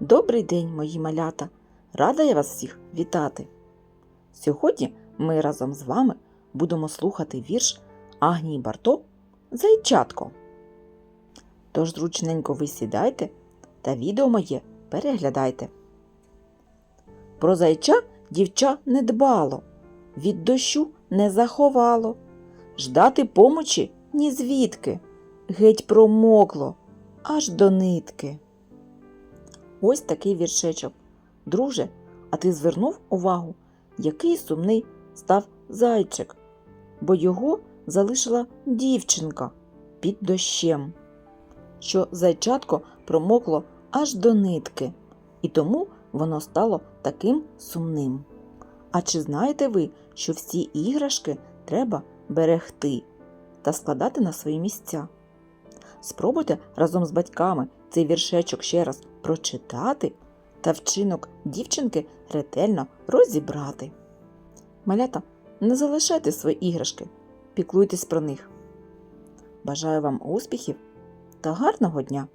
Добрий день, мої малята! Рада я вас всіх вітати! Сьогодні ми разом з вами будемо слухати вірш Агнії Барто Зайчатко. Тож зручненько ви сідайте та відео моє переглядайте. Про зайча дівча не дбало, від дощу не заховало, ждати помочі ні звідки, геть промокло аж до нитки. Ось такий віршечок. Друже, а ти звернув увагу, який сумний став зайчик, бо його залишила дівчинка під дощем, що зайчатко промокло аж до нитки, і тому воно стало таким сумним. А чи знаєте ви, що всі іграшки треба берегти та складати на свої місця? Спробуйте разом з батьками цей віршечок ще раз прочитати та вчинок дівчинки ретельно розібрати. Малята, не залишайте свої іграшки, піклуйтесь про них. Бажаю вам успіхів та гарного дня!